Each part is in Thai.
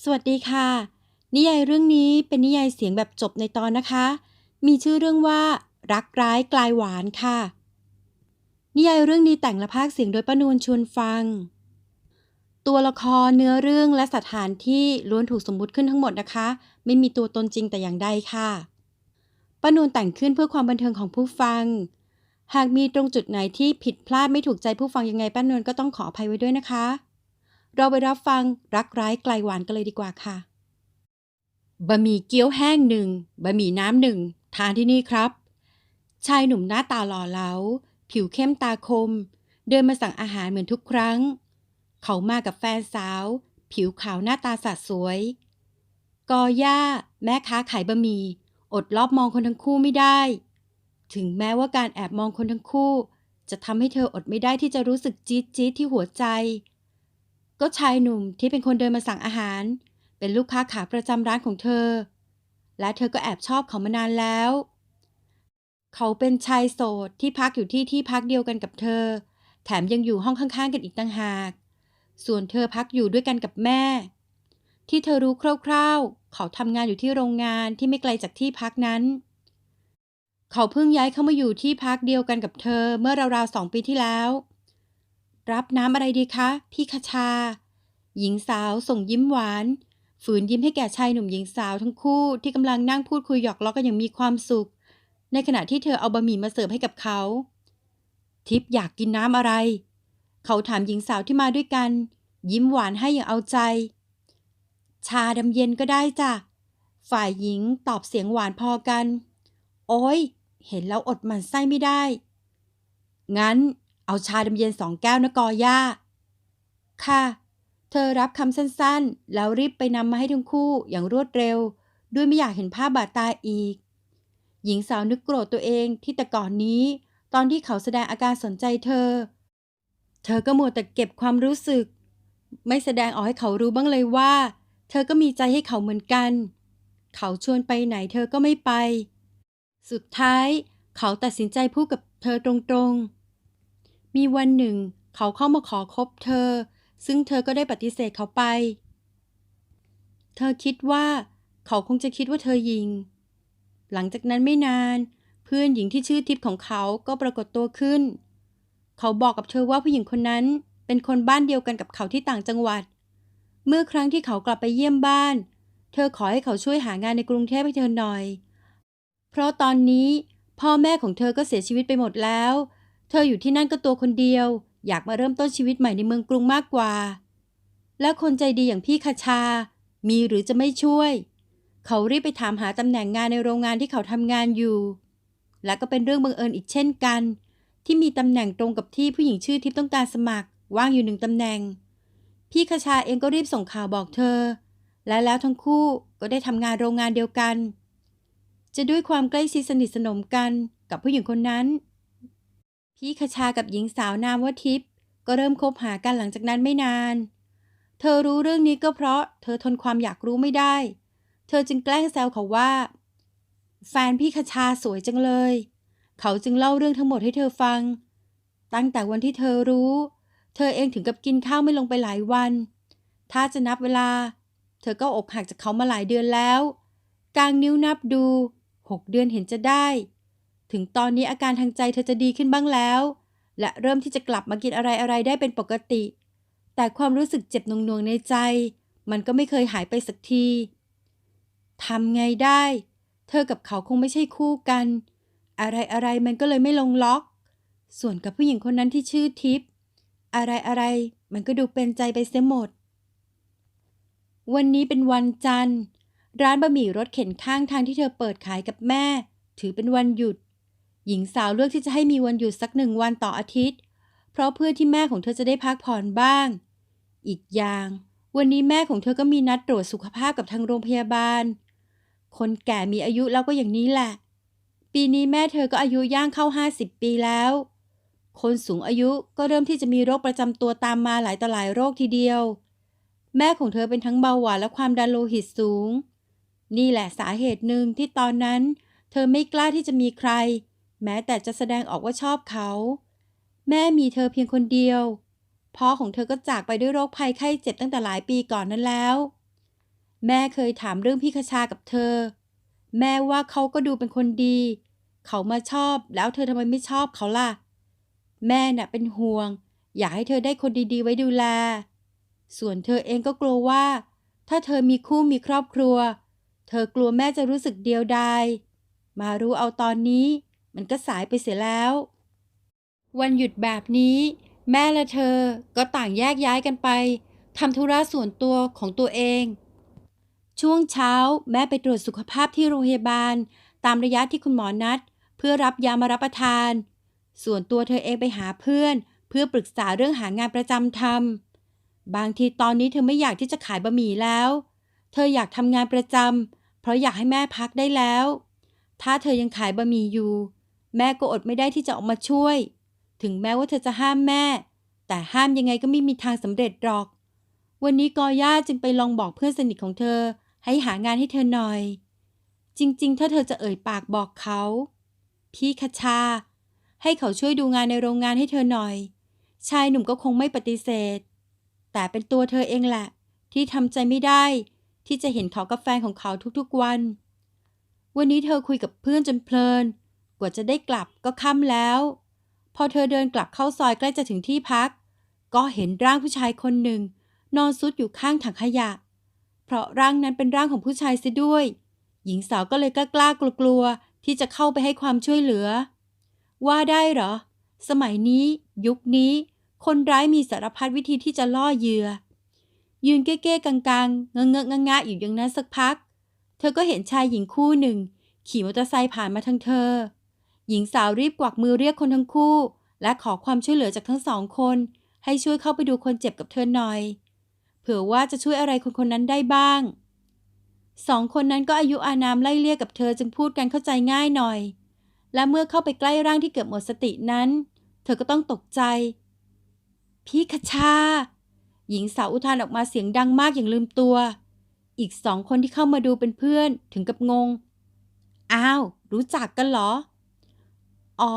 สวัสดีค่ะ นิยายเรื่องนี้เป็นนิยายเสียงแบบจบในตอนนะคะ มีชื่อเรื่องว่า รักร้ายกลายหวานค่ะ นิยายเรื่องนี้แต่งและพากเสียงโดยป้านวลชวนฟัง ตัวละครเนื้อเรื่องและสถานที่ล้วนถูกสมมุติขึ้นทั้งหมดนะคะ ไม่มีตัวตนจริงแต่อย่างใดค่ะป้านวลแต่งขึ้นเพื่อความบันเทิงของผู้ฟัง หากมีตรงจุดไหนที่ผิดพลาดไม่ถูกใจผู้ฟังยังไงป้านวลก็ต้องขออภัยไว้ด้วยนะคะ เราไปรับฟังรักร้ายไกลหวานกันเลยดีกว่าค่ะ บะหมี่เกี๊ยวแห้งหนึ่ง บะหมี่น้ำหนึ่ง ทานที่นี่ครับ ชายหนุ่มหน้าตาหล่อเหลา ผิวเข้มตาคม เดินมาสั่งอาหารเหมือนทุกครั้ง เขามากับแฟนสาว ผิวขาวหน้าตาสดสวย กอย่า แม่ค้าขายบะหมี่ อดรอบมองคนทั้งคู่ไม่ได้ ถึงแม้ว่าการแอบมองคนทั้งคู่ จะทำให้เธออดไม่ได้ที่จะรู้สึกจี๊ดจี๊ดที่หัวใจ ก็ชายหนุ่มที่เป็นคนเดินมาสั่งอาหาร เป็นลูกค้าขาประจำร้านของเธอ และเธอก็แอบชอบเขามานานแล้ว เขาเป็นชายโสดที่พักอยู่ที่ที่พักเดียวกันกับเธอ แถมยังอยู่ห้องข้างๆ กันอีกต่างหาก ส่วนเธอพักอยู่ด้วยกันกับแม่ ที่เธอรู้คร่าวๆ เขาทำงานอยู่ที่โรงงานที่ไม่ไกลจากที่พักนั้น เขาเพิ่งย้ายเข้ามาอยู่ที่พักเดียวกันกับเธอเมื่อราวๆสองปีที่แล้ว รับน้ำอะไรดีคะ พี่คชา หญิงสาวส่งยิ้มหวาน ฝืนยิ้มให้แก่ชายหนุ่มหญิงสาวทั้งคู่ที่กำลังนั่งพูดคุยหยอกล้อกันอย่างมีความสุข ในขณะที่เธอเอาบะหมี่มาเสิร์ฟให้กับเขา ทิพย์อยากกินน้ำอะไร เขาถามหญิงสาวที่มาด้วยกัน ยิ้มหวานให้อย่างเอาใจ ชาดำเย็นก็ได้จ้ะฝ่ายหญิงตอบเสียงหวานพอกัน โอ้ย เห็นแล้วอดมันไส้ไม่ได้ งั้น เอาชาดำเย็นสองแก้วนะกอย่า ค่ะ เธอรับคำสั้นๆ แล้วรีบไปนำมาให้ทั้งคู่อย่างรวดเร็ว ด้วยไม่อยากเห็นภาพบาดตาอีก หญิงสาวนึกโกรธตัวเองที่แต่ก่อนนี้ ตอนที่เขาแสดงอาการสนใจเธอ เธอก็มัวแต่เก็บความรู้สึก ไม่แสดงออกให้เขารู้บ้างเลยว่า เธอก็มีใจให้เขาเหมือนกัน เขาชวนไปไหนเธอก็ไม่ไป สุดท้าย เขาตัดสินใจพูดกับเธอตรงๆ มีวันหนึ่ง เขาเข้ามาขอคบเธอ ซึ่งเธอก็ได้ปฏิเสธเขาไป เธอคิดว่าเขาคงจะคิดว่าเธอยิง หลังจากนั้นไม่นาน เพื่อนหญิงที่ชื่อทิพย์ของเขาก็ปรากฏตัวขึ้น เขาบอกกับเธอว่าผู้หญิงคนนั้นเป็นคนบ้านเดียวกันกับเขาที่ต่างจังหวัด เมื่อครั้งที่เขากลับไปเยี่ยมบ้าน เธอขอให้เขาช่วยหางานในกรุงเทพให้เธอหน่อย เพราะตอนนี้พ่อแม่ของเธอก็เสียชีวิตไปหมดแล้ว เธออยู่ที่นั่นก็ตัวคนเดียว อยากมาเริ่มต้นชีวิตใหม่ในเมืองกรุงมากกว่า และคนใจดีอย่างพี่คชา มีหรือจะไม่ช่วย เขารีบไปถามหาตำแหน่งงานในโรงงานที่เขาทำงานอยู่ และก็เป็นเรื่องบังเอิญอีกเช่นกัน ที่มีตำแหน่งตรงกับที่ผู้หญิงชื่อทิพย์ต้องการสมัคร ว่างอยู่หนึ่งตำแหน่ง พี่คชาเองก็รีบส่งข่าวบอกเธอ และแล้วทั้งคู่ก็ได้ทำงานโรงงานเดียวกัน จะด้วยความใกล้ชิดสนิทสนมกันกับผู้หญิงคนนั้น พี่คชากับหญิงสาวนามว่าทิพย์ก็เริ่มคบหากันหลังจากนั้นไม่นาน เธอรู้เรื่องนี้ก็เพราะเธอทนความอยากรู้ไม่ได้ เธอจึงแกล้งแซวเขาว่า แฟนพี่คชาสวยจังเลย เขาจึงเล่าเรื่องทั้งหมดให้เธอฟัง ตั้งแต่วันที่เธอรู้ เธอเองถึงกับกินข้าวไม่ลงไปหลายวัน ถ้าจะนับเวลา เธอก็อกหักจากเขามาหลายเดือนแล้ว กางนิ้วนับดูหกเดือนเห็นจะได้ ถึงตอนนี้อาการทางใจเธอจะดีขึ้นบ้างแล้ว และเริ่มที่จะกลับมากินอะไรอะไรได้เป็นปกติ แต่ความรู้สึกเจ็บหน่วงๆในใจ มันก็ไม่เคยหายไปสักทีทำไงได้ เธอกับเขาคงไม่ใช่คู่กัน อะไรอะไรมันก็เลยไม่ลงล็อก ส่วนกับผู้หญิงคนนั้นที่ชื่อทิพย์อะไรอะไรมันก็ดูเป็นใจไปเสียหมด วันนี้เป็นวันจันทร์ ร้านบะหมี่รถเข็นข้างทางที่เธอเปิดขายกับแม่ ถือเป็นวันหยุด หญิงสาวเลือกที่จะให้มีวันหยุดสักหนึ่งวันต่ออาทิตย์ เพราะเพื่อที่แม่ของเธอจะได้พักผ่อนบ้าง อีกอย่าง วันนี้แม่ของเธอก็มีนัดตรวจสุขภาพกับทางโรงพยาบาล คนแก่มีอายุแล้วก็อย่างนี้แหละ ปีนี้แม่เธอก็อายุย่างเข้าห้าสิบปีแล้ว คนสูงอายุก็เริ่มที่จะมีโรคประจำตัวตามมาหลายต่อหลายโรคทีเดียว แม่ของเธอเป็นทั้งเบาหวานและความดันโลหิตสูง นี่แหละสาเหตุหนึ่งที่ตอนนั้น เธอไม่กล้าที่จะมีใคร แม้แต่จะแสดงออกว่าชอบเขา แม่มีเธอเพียงคนเดียว พ่อของเธอก็จากไปด้วยโรคภัยไข้เจ็บตั้งแต่หลายปีก่อนนั้นแล้ว แม่เคยถามเรื่องพี่คชากับเธอ แม่ว่าเขาก็ดูเป็นคนดี เขามาชอบแล้วเธอทำไมไม่ชอบเขาล่ะ แม่น่ะเป็นห่วง อยากให้เธอได้คนดีๆ ไว้ดูแล ส่วนเธอเองก็กลัวว่า ถ้าเธอมีคู่มีครอบครัว เธอกลัวแม่จะรู้สึกเดียวดาย มารู้เอาตอนนี้ มันก็สายไปเสียแล้ว วันหยุดแบบนี้ แม่และเธอก็ต่างแยกย้ายกันไปทำธุระส่วนตัวของตัวเอง ช่วงเช้าแม่ไปตรวจสุขภาพที่โรงพยาบาล ตามระยะที่คุณหมอนัด เพื่อรับยามารับประทาน ส่วนตัวเธอเองไปหาเพื่อน เพื่อปรึกษาเรื่องหางานประจำทำบางทีตอนนี้เธอไม่อยากที่จะขายบะหมี่แล้ว เธออยากทำงานประจำเพราะอยากให้แม่พักได้แล้ว ถ้าเธอยังขายบะหมี่อยู่ แม่ก็อดไม่ได้ที่จะออกมาช่วย ถึงแม้ว่าเธอจะห้ามแม่ แต่ห้ามยังไงก็ไม่มีทางสำเร็จหรอก วันนี้กอย่าจึงไปลองบอกเพื่อนสนิทของเธอ ให้หางานให้เธอหน่อย จริง ๆ ถ้าเธอจะเอ่ยปากบอกเขา พี่คชา ให้เขาช่วยดูงานในโรงงานให้เธอหน่อย ชายหนุ่มก็คงไม่ปฏิเสธ แต่เป็นตัวเธอเองแหละ ที่ทำใจไม่ได้ ที่จะเห็นเขากับแฟนของเขาทุกๆวัน วันนี้เธอคุยกับเพื่อนจนเพลิน ว่าจะได้กลับก็ค่ำแล้ว พอเธอเดินกลับเข้าซอยใกล้จะถึงที่พัก ก็เห็นร่างผู้ชายคนหนึ่ง นอนซุดอยู่ข้างถังขยะ เพราะร่างนั้นเป็นร่างของผู้ชายเสียด้วย หญิงสาวก็เลยกล้าๆกลัวๆที่จะเข้าไปให้ความช่วยเหลือ ว่าได้เหรอ สมัยนี้ ยุคนี้ คนร้ายมีสารพัดวิธีที่จะล่อเหยื่อ ยืนเก้ๆกังๆ เงอะเงอะงะงะอยู่อย่างนั้นสักพัก เธอก็เห็นชายหญิงคู่หนึ่ง ขี่มอเตอร์ไซค์ผ่านมาทางเธอ หญิงสาวรีบกวักมือเรียกคนทั้งคู่ และขอความช่วยเหลือจากทั้งสองคน ให้ช่วยเข้าไปดูคนเจ็บกับเธอหน่อย เผื่อว่าจะช่วยอะไรคนคนนั้นได้บ้าง สองคนนั้นก็อายุอานามไล่เลี่ยกับเธอจึงพูดกันเข้าใจง่ายหน่อย และเมื่อเข้าไปใกล้ร่างที่เกือบหมดสตินั้น เธอก็ต้องตกใจ พี่คชา หญิงสาวอุทานออกมาเสียงดังมากอย่างลืมตัว อีกสองคนที่เข้ามาดูเป็นเพื่อนถึงกับงง อ้าว รู้จักกันเหรอ อ๋อ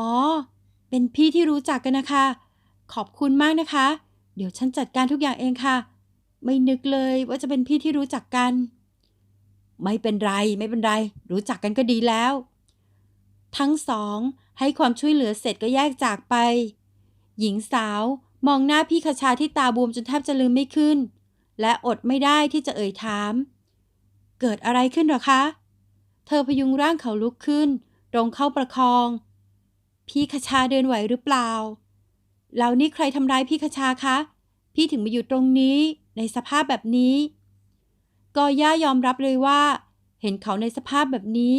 เป็นพี่ที่รู้จักกันนะคะ ขอบคุณมากนะคะ เดี๋ยวฉันจัดการทุกอย่างเองค่ะ ไม่นึกเลยว่าจะเป็นพี่ที่รู้จักกัน ไม่เป็นไร ไม่เป็นไร รู้จักกันก็ดีแล้วทั้งสองให้ความช่วยเหลือเสร็จก็แยกจากไป หญิงสาวมองหน้าพี่คชาที่ตาบวมจนแทบจะลืมไม่ขึ้น และอดไม่ได้ที่จะเอ่ยถาม เกิดอะไรขึ้นหรอคะ เธอพยุงร่างเขาลุกขึ้น ตรงเข้าประคอง พี่คชาเดินไหวหรือเปล่า แล้วนี่ใครทำร้ายพี่คชาคะ พี่ถึงมาอยู่ตรงนี้ในสภาพแบบนี้กอย่ายอมรับเลยว่า เห็นเขาในสภาพแบบนี้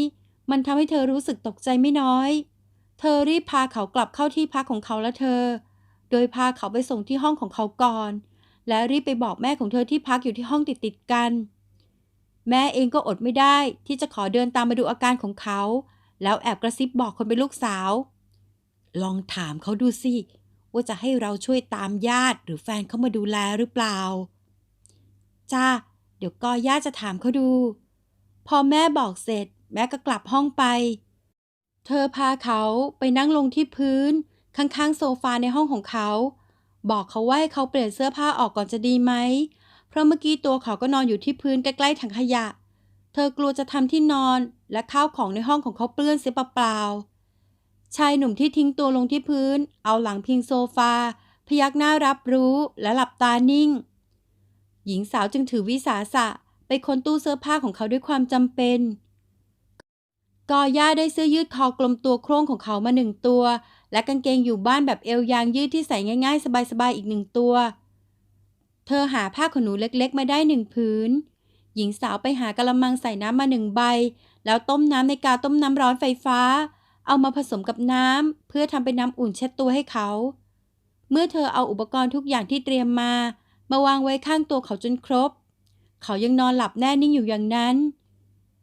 มันทำให้เธอรู้สึกตกใจไม่น้อย เธอรีบพาเขากลับเข้าที่พักของเขาและเธอ โดยพาเขาไปส่งที่ห้องของเขาก่อน และรีบไปบอกแม่ของเธอที่พักอยู่ที่ห้องติดติดกัน แม่เองก็อดไม่ได้ที่จะขอเดินตามมาดูอาการของเขา แล้วแอบกระซิบบอกคนเป็นลูกสาว ลองถามเขาดูสิว่าจะให้เราช่วยตามญาติหรือแฟนเขามาดูแลหรือเปล่า จ้า เดี๋ยวก็ย่าจะถามเขาดู พอแม่บอกเสร็จ แม่ก็กลับห้องไป เธอพาเขาไปนั่งลงที่พื้น ข้างๆ โซฟาในห้องของเขา บอกเขาว่าให้เขาเปลี่ยนเสื้อผ้าออกก่อนจะดีไหม เพราะเมื่อกี้ตัวเขาก็นอนอยู่ที่พื้นใกล้ๆถังขยะ เธอกลัวจะทำที่นอนและข้าวของในห้องของเขาเปื้อนเสียเปล่าๆ ชายหนุ่มที่ทิ้งตัวลงที่พื้น เอาหลังพิงโซฟา พยักหน้ารับรู้และหลับตานิ่ง หญิงสาวจึงถือวิสาสะไปค้นตู้เสื้อผ้าของเขาด้วยความจำเป็นกอย่าได้เสื้อยืดคอกลมตัวโคร่งของเขามาหนึ่งตัว และกางเกงอยู่บ้านแบบเอวยางยืดที่ใส่ง่ายๆ สบายๆอีกหนึ่งตัว เธอหาผ้าขนหนูเล็กๆ มาได้หนึ่งผืน หญิงสาวไปหากระมังใส่น้ำมาหนึ่งใบ แล้วต้มน้ำในกาต้มน้ำร้อนไฟฟ้า เอามาผสมกับน้ำเพื่อทำเป็นน้ำอุ่นเช็ดตัวให้เขา เมื่อเธอเอาอุปกรณ์ทุกอย่างที่เตรียมมา มาวางไว้ข้างตัวเขาจนครบ เขายังนอนหลับแน่นิ่งอยู่อย่างนั้น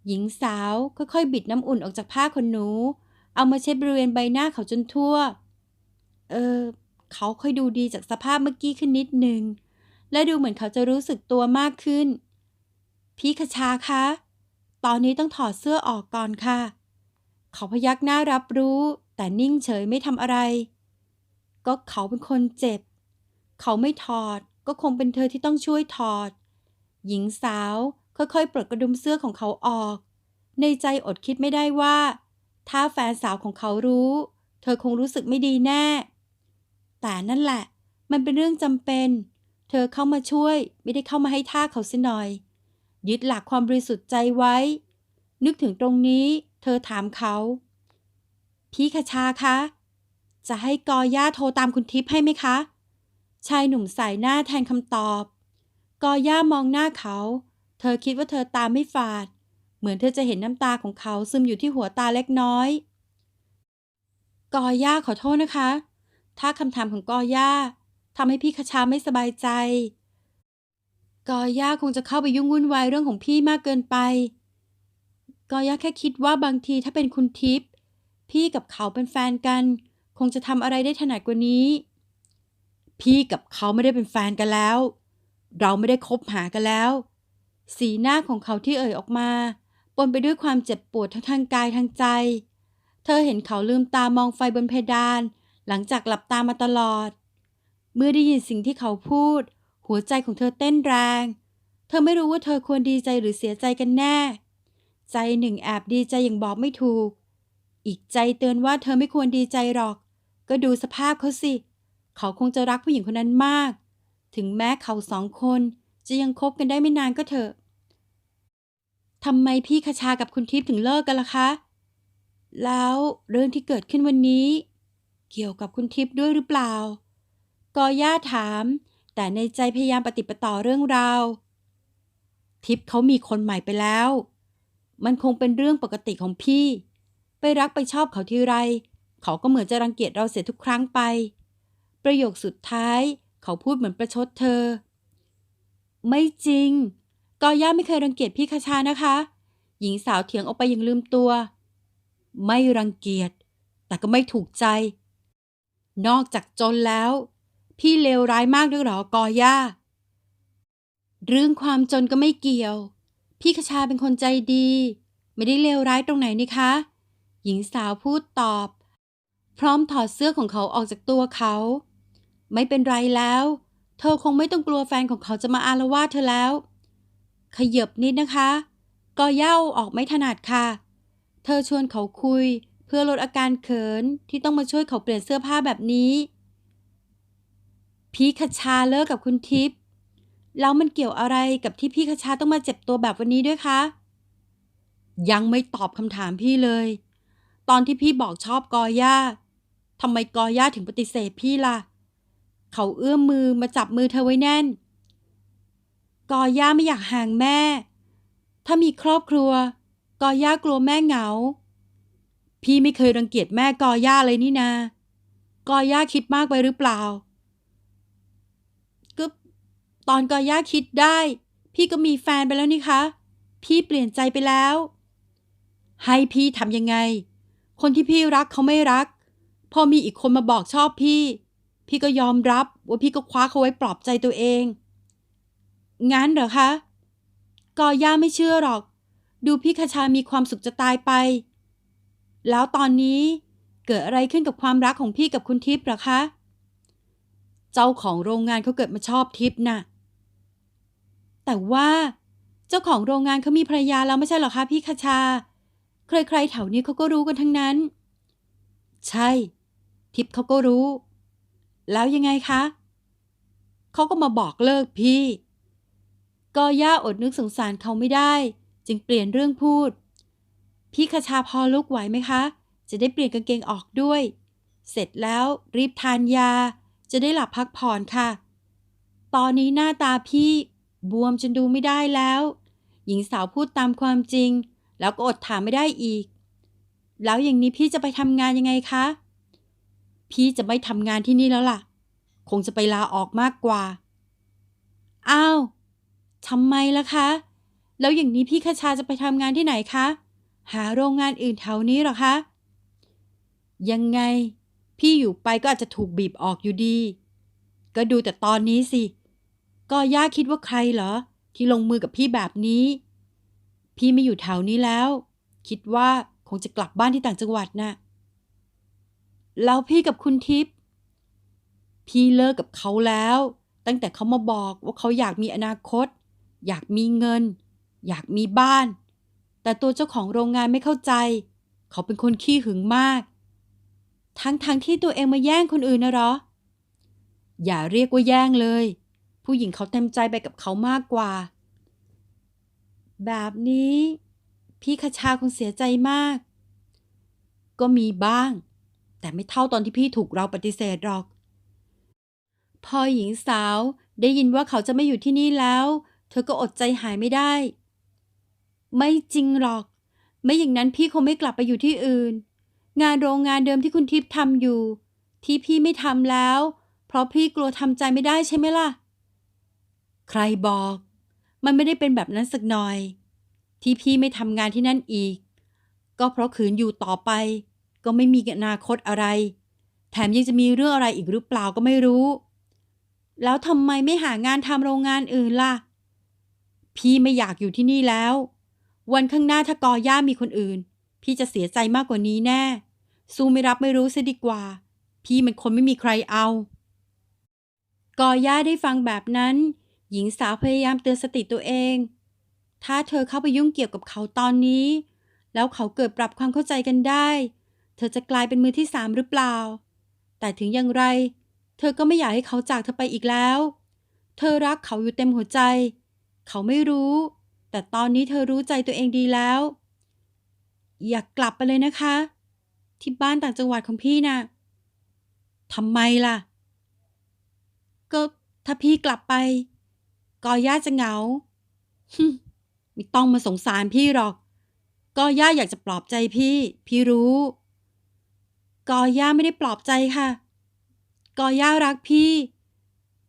หญิงสาวค่อยๆ บิดน้ำอุ่นออกจากผ้าขนหนู เอามาเช็ดบริเวณใบหน้าเขาจนทั่ว เออ เขาค่อยดูดีจากสภาพเมื่อกี้ขึ้นนิดหนึ่งและดูเหมือนเขาจะรู้สึกตัวมากขึ้น พี่คชาคะ ตอนนี้ต้องถอดเสื้อออกก่อนค่ะ เขาพยักหน้ารับรู้ แต่นิ่งเฉยไม่ทำอะไร ก็เขาเป็นคนเจ็บ เขาไม่ถอด ก็คงเป็นเธอที่ต้องช่วยถอด หญิงสาวค่อยๆปลดกระดุมเสื้อของเขาออก ในใจอดคิดไม่ได้ว่า ถ้าแฟนสาวของเขารู้ เธอคงรู้สึกไม่ดีแน่ แต่นั่นแหละ มันเป็นเรื่องจำเป็น เธอเข้ามาช่วย ไม่ได้เข้ามาให้ท่าเขาเสียหน่อย ยึดหลักความบริสุทธิ์ใจไว้ นึกถึงตรงนี้ เธอถามเขา พี่คชาคะ จะให้กอย่าโทรตามคุณทิพย์ให้ไหมคะ ชายหนุ่มสายหน้าแทนคำตอบ กอย่ามองหน้าเขา เธอคิดว่าเธอตาไม่ฝาด เหมือนเธอจะเห็นน้ำตาของเขาซึมอยู่ที่หัวตาเล็กน้อย กอย่าขอโทษนะคะ ถ้าคำถามของกอย่าทำให้พี่คชาไม่สบายใจกอย่าคงจะเข้าไปยุ่งวุ่นวายเรื่องของพี่มากเกินไป กอย่าแค่คิดว่าบางทีถ้าเป็นคุณทิพย์พี่กับเขาเป็นแฟนกัน คงจะทำอะไรได้ถนัดกว่านี้ พี่กับเขาไม่ได้เป็นแฟนกันแล้ว เราไม่ได้คบหากันแล้ว สีหน้าของเขาที่เอ่ยออกมาปนไปด้วยความเจ็บปวดทั้งทางกายทางใจ เธอเห็นเขาลืมตามองไฟบนเพดาน หลังจากหลับตามาตลอด เมื่อได้ยินสิ่งที่เขาพูด หัวใจของเธอเต้นแรง เธอไม่รู้ว่าเธอควรดีใจหรือเสียใจกันแน่ ใจหนึ่งแอบดีใจอย่างบอกไม่ถูก อีกใจเตือนว่าเธอไม่ควรดีใจหรอก ก็ดูสภาพเขาสิ เขาคงจะรักผู้หญิงคนนั้นมาก ถึงแม้เขาสองคนจะยังคบกันได้ไม่นานก็เถอะทำไมพี่คชากับคุณทิพย์ถึงเลิกกันล่ะคะ แล้วเรื่องที่เกิดขึ้นวันนี้ เกี่ยวกับคุณทิพย์ด้วยหรือเปล่า กอย่าถาม แต่ในใจพยายามปฏิปต่อเรื่องราว ทิพย์เขามีคนใหม่ไปแล้ว มันคงเป็นเรื่องปกติของพี่ ไปรักไปชอบเขาทีไร เขาก็เหมือนจะรังเกียจเราเสียทุกครั้งไป ประโยคสุดท้ายเขาพูดเหมือนประชดเธอ ไม่จริง กอย่าไม่เคยรังเกียจพี่คชานะคะ หญิงสาวเถียงออกไปอย่างลืมตัว ไม่รังเกียจ แต่ก็ไม่ถูกใจ นอกจากจนแล้ว พี่เลวร้ายมากด้วยหรอกอย่าเรื่องความจนก็ไม่เกี่ยว พี่คชาเป็นคนใจดี ไม่ได้เลวร้ายตรงไหนนี่คะ หญิงสาวพูดตอบ พร้อมถอดเสื้อของเขาออกจากตัวเขา ไม่เป็นไรแล้ว เธอคงไม่ต้องกลัวแฟนของเขาจะมาอาละวาดเธอแล้ว ขยับนิดนะคะ ก็เย่าออกไม่ถนัดค่ะ เธอชวนเขาคุย เพื่อลดอาการเขินที่ต้องมาช่วยเขาเปลี่ยนเสื้อผ้าแบบนี้ พีคชาเลิกกับคุณทิพย์ แล้วมันเกี่ยวอะไรกับที่พี่คชาต้องมาเจ็บตัวแบบวันนี้ด้วยคะ ยังไม่ตอบคำถามพี่เลย ตอนที่พี่บอกชอบกอย่าทำไมกอย่าถึงปฏิเสธพี่ล่ะ เขาเอื้อมมือมาจับมือเธอไว้แน่น กอย่าไม่อยากห่างแม่ ถ้ามีครอบครัว กอย่ากลัวแม่เหงา พี่ไม่เคยรังเกียจแม่กอย่าเลยนี่นา กอย่าคิดมากไปหรือเปล่า ตอนกอย่าคิดได้ พี่ก็มีแฟนไปแล้วนี่คะ พี่เปลี่ยนใจไปแล้ว ให้พี่ทำยังไง คนที่พี่รักเขาไม่รัก พอมีอีกคนมาบอกชอบพี่ พี่ก็ยอมรับว่าพี่ก็คว้าเขาไว้ปลอบใจตัวเอง งั้นเหรอคะกอย่าไม่เชื่อหรอก ดูพี่คชามีความสุขจะตายไป แล้วตอนนี้เกิดอะไรขึ้นกับความรักของพี่กับคุณทิพย์หรอคะ เจ้าของโรงงานเขาเกิดมาชอบทิพย์น่ะ แต่ว่าเจ้าของโรงงานเขามีภรรยาแล้วไม่ใช่เหรอคะพี่คชา ใครๆแถวนี้เขาก็รู้กันทั้งนั้น ใช่ ทิพย์เขาก็รู้ แล้วยังไงคะเขาก็มาบอกเลิกพี่ ก็ย่าอดนึกสงสารเขาไม่ได้ จึงเปลี่ยนเรื่องพูด พี่คชาพอลุกไหวไหมคะ จะได้เปลี่ยนกางเกงออกด้วย เสร็จแล้วรีบทานยา จะได้หลับพักผ่อนค่ะ ตอนนี้หน้าตาพี่ บวมจนดูไม่ได้แล้ว หญิงสาวพูดตามความจริง แล้วก็อดถามไม่ได้อีก แล้วอย่างนี้พี่จะไปทำงานยังไงคะ พี่จะไม่ทำงานที่นี่แล้วล่ะ คงจะไปลาออกมากกว่า อ้าวทำไมล่ะคะ แล้วอย่างนี้พี่คชาจะไปทำงานที่ไหนคะ หาโรงงานอื่นแถวนี้หรอคะ ยังไง พี่อยู่ไปก็อาจจะถูกบีบออกอยู่ดี ก็ดูแต่ตอนนี้สิ ก็ย่าคิดว่าใครเหรอ ที่ลงมือกับพี่แบบนี้ พี่ไม่อยู่แถวนี้แล้ว คิดว่าคงจะกลับบ้านที่ต่างจังหวัดน่ะแล้วพี่กับคุณทิพย์พี่เลิกกับเขาแล้ว ตั้งแต่เขามาบอกว่าเขาอยากมีอนาคต อยากมีเงิน อยากมีบ้าน แต่ตัวเจ้าของโรงงานไม่เข้าใจ เขาเป็นคนขี้หึงมาก ทั้งทางที่ตัวเองมาแย่งคนอื่นนะหรอ อย่าเรียกว่าแย่งเลย ผู้หญิงเขาเต็มใจไปกับเขามากกว่า แบบนี้ พี่คชาคงเสียใจมาก ก็มีบ้าง แต่ไม่เท่าตอนที่พี่ถูกเราปฏิเสธหรอก พอหญิงสาวได้ยินว่าเขาจะไม่อยู่ที่นี่แล้ว เธอก็อดใจหายไม่ได้ ไม่จริงหรอก ไม่อย่างนั้นพี่คงไม่กลับไปอยู่ที่อื่น งานโรงงานเดิมที่คุณทิพย์ทำอยู่ ที่พี่ไม่ทำแล้ว เพราะพี่กลัวทำใจไม่ได้ใช่ไหมล่ะ ใครบอก มันไม่ได้เป็นแบบนั้นสักหน่อย ที่พี่ไม่ทำงานที่นั่นอีก ก็เพราะขืนอยู่ต่อไป ก็ไม่มีอนาคตอะไร แถมยังจะมีเรื่องอะไรอีกหรือเปล่าก็ไม่รู้ แล้วทำไมไม่หางานทำโรงงานอื่นล่ะ พี่ไม่อยากอยู่ที่นี่แล้ว วันข้างหน้าถ้ากอย่ามีคนอื่น พี่จะเสียใจมากกว่านี้แน่ สู้ไม่รับไม่รู้ซะดีกว่า พี่มันคนไม่มีใครเอากอย่าได้ฟังแบบนั้น หญิงสาวพยายามเตือนสติตัวเอง ถ้าเธอเข้าไปยุ่งเกี่ยวกับเขาตอนนี้ แล้วเขาเกิดปรับความเข้าใจกันได้ เธอจะกลายเป็นมือที่สามหรือเปล่า แต่ถึงอย่างไร เธอก็ไม่อยากให้เขาจากเธอไปอีกแล้ว เธอรักเขาอยู่เต็มหัวใจ เขาไม่รู้ แต่ตอนนี้เธอรู้ใจตัวเองดีแล้ว อยากกลับไปเลยนะคะ ที่บ้านต่างจังหวัดของพี่นะ่ะทำไมล่ะ ก็ถ้าพี่กลับไป กอย่าจะเหงาฮึ่มไม่ต้องมาสงสารพี่หรอก กอย่าอยากจะปลอบใจพี่ พี่รู้ กอย่าไม่ได้ปลอบใจค่ะ กอย่ารักพี่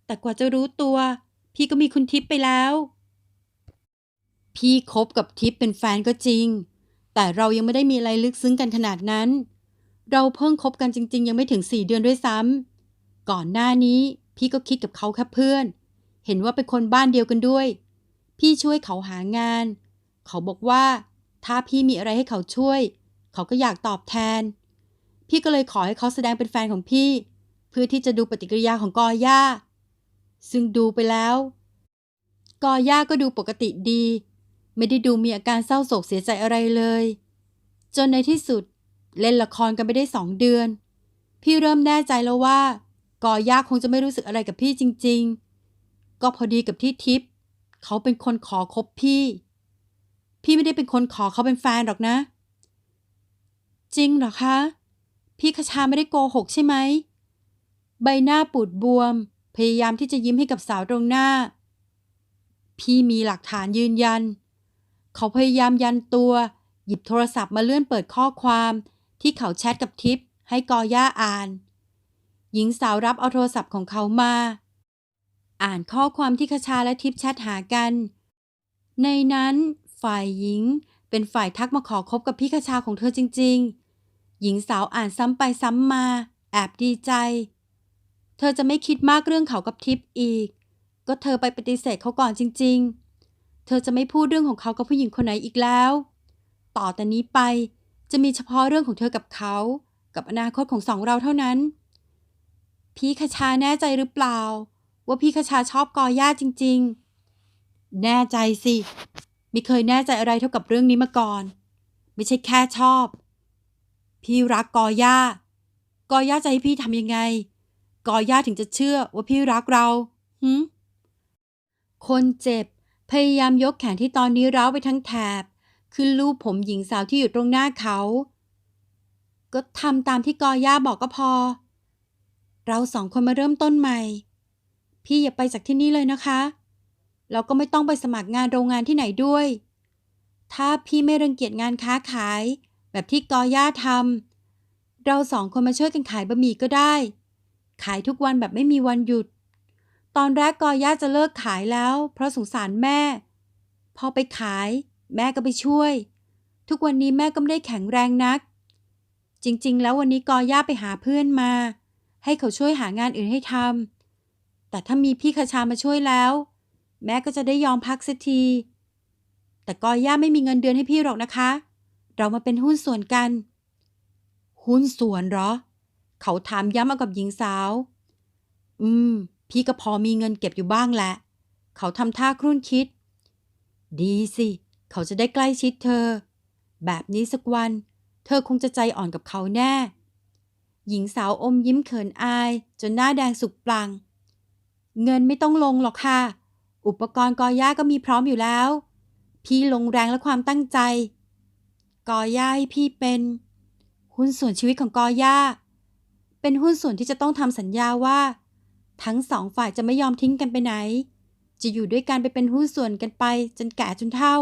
แต่กว่าจะรู้ตัว พี่ก็มีคุณทิพย์ไปแล้ว พี่คบกับทิพย์เป็นแฟนก็จริง แต่เรายังไม่ได้มีอะไรลึกซึ้งกันขนาดนั้น เราเพิ่งคบกันจริง ๆ ยังไม่ถึงสี่เดือนด้วยซ้ำก่อนหน้านี้พี่ก็คิดกับเขาแค่เพื่อน เห็นว่าเป็นคนบ้านเดียวกันด้วย พี่ช่วยเขาหางาน เขาบอกว่า ถ้าพี่มีอะไรให้เขาช่วย เขาก็อยากตอบแทน พี่ก็เลยขอให้เขาแสดงเป็นแฟนของพี่ เพื่อที่จะดูปฏิกิริยาของกอย่า ซึ่งดูไปแล้ว กอย่าก็ดูปกติดี ไม่ได้ดูมีอาการเศร้าโศกเสียใจอะไรเลย จนในที่สุดเล่นละครกันไปได้สองเดือน พี่เริ่มแน่ใจแล้วว่ากอย่าคงจะไม่รู้สึกอะไรกับพี่จริง ๆ ก็พอดีกับที่ทิพย์เขาเป็นคนขอคบพี่ พี่ไม่ได้เป็นคนขอเขาเป็นแฟนหรอกนะ จริงเหรอคะ พี่คชาไม่ได้โกหกใช่ไหม ใบหน้าปูดบวม พยายามที่จะยิ้มให้กับสาวตรงหน้า พี่มีหลักฐานยืนยัน เขาพยายามยันตัว หยิบโทรศัพท์มาเลื่อนเปิดข้อความ ที่เขาแชทกับทิพย์ให้กอย่าอ่าน หญิงสาวรับเอาโทรศัพท์ของเขามา อ่านข้อความที่คชาและทิพย์แชทหากัน ในนั้นฝ่ายหญิงเป็นฝ่ายทักมาขอคบกับพี่คชาของเธอจริง ๆ หญิงสาวอ่านซ้ำไปซ้ำมา แอบดีใจ เธอจะไม่คิดมากเรื่องเขากับทิพย์อีก ก็เธอไปปฏิเสธเขาก่อนจริง ๆ เธอจะไม่พูดเรื่องของเขากับผู้หญิงคนไหนอีกแล้ว ต่อแต่นี้ไปจะมีเฉพาะเรื่องของเธอกับเขา กับอนาคตของสองเราเท่านั้น พี่คชาแน่ใจหรือเปล่า ว่าพี่คชาชอบกอย่าจริง ๆ แน่ใจสิ ไม่เคยแน่ใจอะไรเท่ากับเรื่องนี้มาก่อน ไม่ใช่แค่ชอบ พี่รักกอย่ากอย่าจะให้พี่ทำยังไง กอย่าถึงจะเชื่อว่าพี่รักเราหืมคนเจ็บ พยายามยกแขนที่ตอนนี้ร้าวไปทั้งแถบ ขึ้นรูปผมหญิงสาวที่อยู่ตรงหน้าเขา ก็ทำตามที่กอย่าบอกก็พอ เราสองคนมาเริ่มต้นใหม่ พี่อย่าไปจากที่นี่เลยนะคะ แล้วก็ไม่ต้องไปสมัครงานโรงงานที่ไหนด้วย ถ้าพี่ไม่รังเกียจงานค้าขาย แบบที่กอย่าทำเราสองคนมาช่วยกันขายบะหมี่ก็ได้ ขายทุกวันแบบไม่มีวันหยุด ตอนแรกกอย่าจะเลิกขายแล้ว เพราะสงสารแม่ พอไปขาย แม่ก็ไปช่วย ทุกวันนี้แม่ก็ไม่ได้แข็งแรงนัก จริง ๆ แล้ววันนี้กอย่าไปหาเพื่อนมา ให้เขาช่วยหางานอื่นให้ทำ แต่ถ้ามีพี่คชามาช่วยแล้ว แม่ก็จะได้ยอมพักสักที แต่กอย่าไม่มีเงินเดือนให้พี่หรอกนะคะ เรามาเป็นหุ้นส่วนกัน หุ้นส่วนเหรอ เขาถามย้ำเอากับหญิงสาว อืม พี่ก็พอมีเงินเก็บอยู่บ้างแหละ เขาทำท่าครุ่นคิด ดีสิ เขาจะได้ใกล้ชิดเธอ แบบนี้สักวัน เธอคงจะใจอ่อนกับเขาแน่ หญิงสาวอมยิ้มเขินอาย จนหน้าแดงสุกปลัง เงินไม่ต้องลงหรอกค่ะ อุปกรณ์กอย่าก็มีพร้อมอยู่แล้ว พี่ลงแรงและความตั้งใจ กอย่าให้พี่เป็น หุ้นส่วนชีวิตของกอย่าเป็นหุ้นส่วนที่จะต้องทำสัญญาว่า ทั้งสองฝ่ายจะไม่ยอมทิ้งกันไปไหน จะอยู่ด้วยกันไปเป็นหุ้นส่วนกันไป จนแก่จนเฒ่า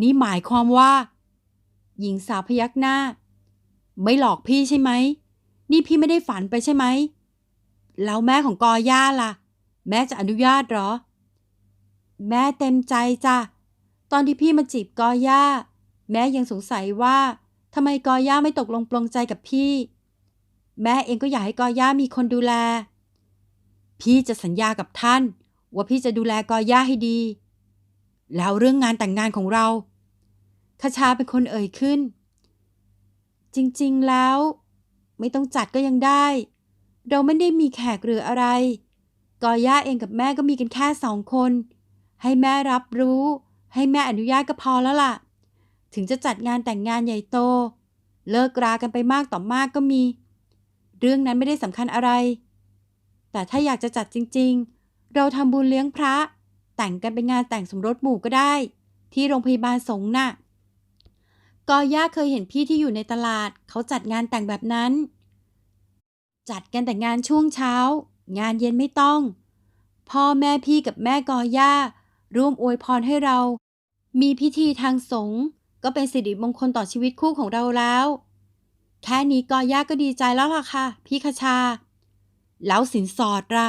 นี่หมายความว่า หญิงสาวพยักหน้า ไม่หลอกพี่ใช่ไหม นี่พี่ไม่ได้ฝันไปใช่ไหม แล้วแม่ของกอย่าล่ะ แม่จะอนุญาตหรอ แม่เต็มใจจ้ะ ตอนที่พี่มาจีบกอย่า แม่ยังสงสัยว่าทำไมกอย่าไม่ตกลงปลงใจกับพี่ แม่เองก็อยากให้กอย่ามีคนดูแล พี่จะสัญญากับท่าน ว่าพี่จะดูแลกอย่าให้ดี แล้วเรื่องงานแต่งงานของเราคชาเป็นคนเอ่ยขึ้น จริง ๆแล้ว ไม่ต้องจัดก็ยังได้ เราไม่ได้มีแขกหรืออะไร กอย่าเองกับแม่ก็มีกันแค่สองคน ให้แม่รับรู้ ให้แม่อนุญาตก็พอแล้วล่ะ ถึงจะจัดงานแต่งงานใหญ่โต เลิกรากันไปมากต่อมากก็มี เรื่องนั้นไม่ได้สำคัญอะไร แต่ถ้าอยากจะจัดจริง ๆ เราทำบุญเลี้ยงพระ แต่งกันเป็นงานแต่งสมรสหมู่ก็ได้ ที่โรงพยาบาลสงฆ์น่ะกอย่าเคยเห็นพี่ที่อยู่ในตลาด เขาจัดงานแต่งแบบนั้น จัดกันแต่งานช่วงเช้า งานเย็นไม่ต้อง พ่อแม่พี่กับแม่กอย่าร่วมอวยพรให้เรา มีพิธีทางสงฆ์ก็เป็นสิริมงคลต่อชีวิตคู่ของเราแล้ว แค่นี้กอย่าก็ดีใจแล้วล่ะค่ะ พี่คชา แล้วสินสอดล่ะ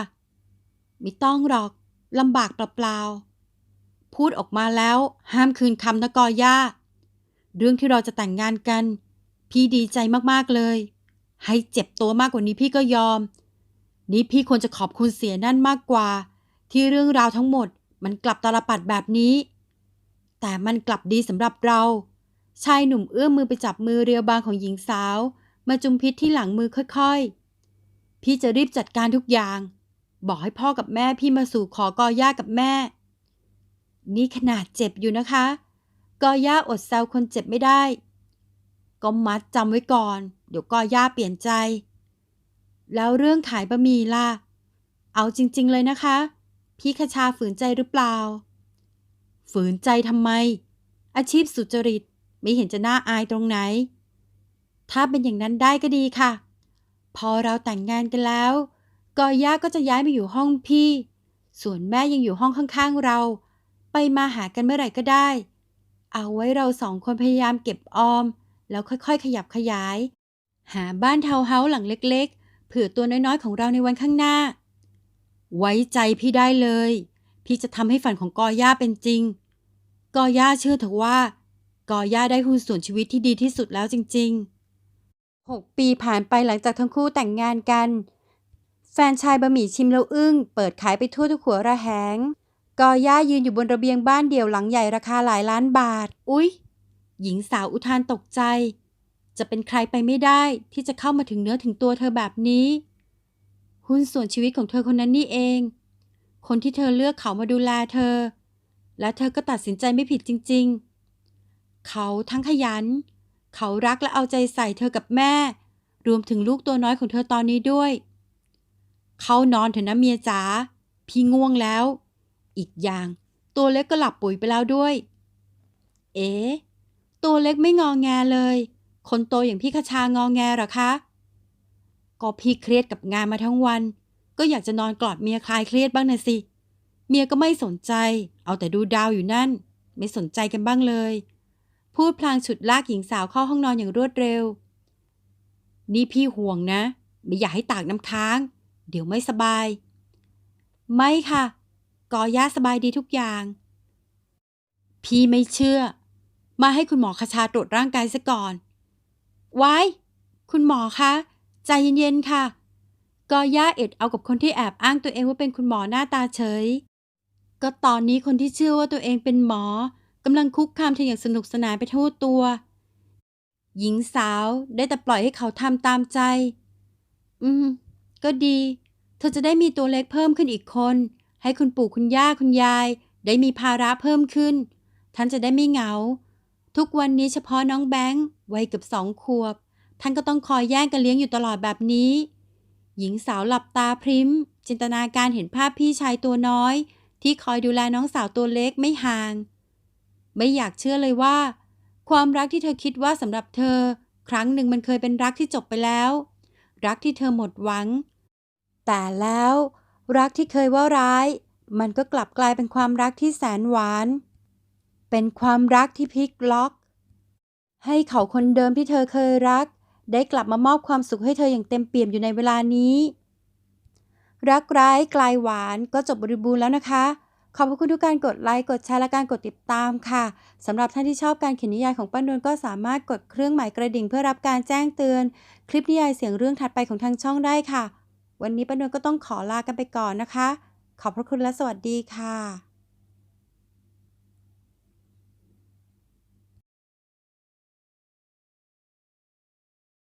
ไม่ต้องหรอกลำบากเปล่าๆพูดออกมาแล้ว ห้ามคืนคำนะกอย่าเรื่องที่เราจะแต่งงานกัน พี่ดีใจมากๆเลย ให้เจ็บตัวมากกว่านี้พี่ก็ยอม นี่พี่ควรจะขอบคุณเสียนั่นมากกว่า ที่เรื่องราวทั้งหมด มันกลับตาลปัดแบบนี้ แต่มันกลับดีสำหรับเรา ชายหนุ่มเอื้อมมือไปจับมือเรียวบางของหญิงสาว มาจุมพิษที่หลังมือค่อยๆ พี่จะรีบจัดการทุกอย่าง บอกให้พ่อกับแม่พี่มาสู่ขอกอย่ากับแม่ นี่ขนาดเจ็บอยู่นะคะ กอย่าอดแซวคนเจ็บไม่ได้ ก็มัดจำไว้ก่อน เดี๋ยวกอย่าเปลี่ยนใจ แล้วเรื่องขายบะหมี่ล่ะ เอาจริง ๆ เลยนะคะ พี่คชาฝืนใจหรือเปล่า ฝืนใจทำไม อาชีพสุจริตไม่เห็นจะน่าอายตรงไหน ถ้าเป็นอย่างนั้นได้ก็ดีค่ะ พอเราแต่งงานกันแล้วกอย่าก็จะย้ายมาอยู่ห้องพี่ ส่วนแม่ยังอยู่ห้องข้าง ๆเรา ไปมาหากันเมื่อไหร่ก็ได้ เอาไว้เราสองคนพยายามเก็บออม แล้วค่อยๆ ขยับขยาย หาบ้านทาวน์เฮาส์หลังเล็กๆ เผื่อตัวน้อยๆ ของเราในวันข้างหน้า ไว้ใจพี่ได้เลย พี่จะทำให้ฝันของกอย่าเป็นจริง กอย่าเชื่อเถอะว่า กอย่าได้หุ้นส่วนชีวิตที่ดีที่สุดแล้วจริงๆหกปีผ่านไปหลังจากทั้งคู่แต่งงานกัน แฟนชายบะหมี่ชิมแล้วอึ้ง เปิดขายไปทั่วทุกขัวระแหง กอย่ายืนอยู่บนระเบียงบ้านเดี่ยวหลังใหญ่ราคาหลายล้านบาท อุ๊ย หญิงสาวอุทานตกใจ จะเป็นใครไปไม่ได้ที่จะเข้ามาถึงเนื้อถึงตัวเธอแบบนี้ หุ้นส่วนชีวิตของเธอคนนั้นนี่เอง คนที่เธอเลือกเขามาดูแลเธอ และเธอก็ตัดสินใจไม่ผิดจริง ๆ เขาทั้งขยัน เขารักและเอาใจใส่เธอกับแม่ รวมถึงลูกตัวน้อยของเธอตอนนี้ด้วย เขานอนเถอะนะเมียจ๋าพี่ง่วงแล้ว อีกอย่าง ตัวเล็กก็หลับปุ๋ยไปแล้วด้วย เอ๊ะตัวเล็กไม่งอแงเลย คนโตอย่างพี่คชางองแงหรอคะ ก็พี่เครียดกับงานมาทั้งวัน ก็อยากจะนอนกอดเมียคลายเครียดบ้างนะสิ เมียก็ไม่สนใจ เอาแต่ดูดาวอยู่นั่น ไม่สนใจกันบ้างเลย พูดพลางฉุดลากหญิงสาวเข้าห้องนอนอย่างรวดเร็ว นี่พี่ห่วงนะ ไม่อยากให้ตากน้ำค้าง เดี๋ยวไม่สบาย ไม่ค่ะ กอย่าสบายดีทุกอย่าง พี่ไม่เชื่อ มาให้คุณหมอคชาตรวจร่างกายซะก่อน ไว้ คุณหมอคะ ใจเย็นๆค่ะกอย่าเอ็ดเอากับคนที่แอบอ้างตัวเองว่าเป็นคุณหมอหน้าตาเฉย ก็ตอนนี้คนที่เชื่อว่าตัวเองเป็นหมอกำลังคุกคามเธออย่างสนุกสนานไปทั่วตัว หญิงสาวได้แต่ปล่อยให้เขาทำตามใจ อืม ก็ดี เธอจะได้มีตัวเล็กเพิ่มขึ้นอีกคน ให้คุณปู่คุณย่าคุณยาย ได้มีภาระเพิ่มขึ้น ท่านจะได้ไม่เหงา ทุกวันนี้เฉพาะน้องแบงค์วัยเกือบสองขวบ ท่านก็ต้องคอยแย่งกันเลี้ยงอยู่ตลอดแบบนี้ หญิงสาวหลับตาพริมจินตนาการเห็นภาพพี่ชายตัวน้อย ที่คอยดูแลน้องสาวตัวเล็กไม่ห่าง ไม่อยากเชื่อเลยว่า ความรักที่เธอคิดว่าสำหรับเธอ ครั้งหนึ่งมันเคยเป็นรักที่จบไปแล้ว รักที่เธอหมดหวัง แต่แล้ว รักที่เคยว่าร้าย มันก็กลับกลายเป็นความรักที่แสนหวาน เป็นความรักที่พลิกล็อก ให้เขาคนเดิมที่เธอเคยรัก ได้กลับมามอบความสุขให้เธออย่างเต็มเปี่ยมอยู่ในเวลานี้ รักร้ายกลายหวานก็จบบริบูรณ์แล้วนะคะ ขอบพระคุณทุกการกดไลค์กดแชร์และการกดติดตามค่ะสำหรับท่านที่ชอบการเขียนนิยายของป้านวลก็สามารถกดเครื่องหมายกระดิ่งเพื่อรับการแจ้งเตือน คลิปนิยายเสียงเรื่องถัดไปของทางช่องได้ค่ะ วันนี้ป้านวลก็ต้องขอลากันไปก่อนนะคะ ขอบพระคุณและสวัสดีค่ะ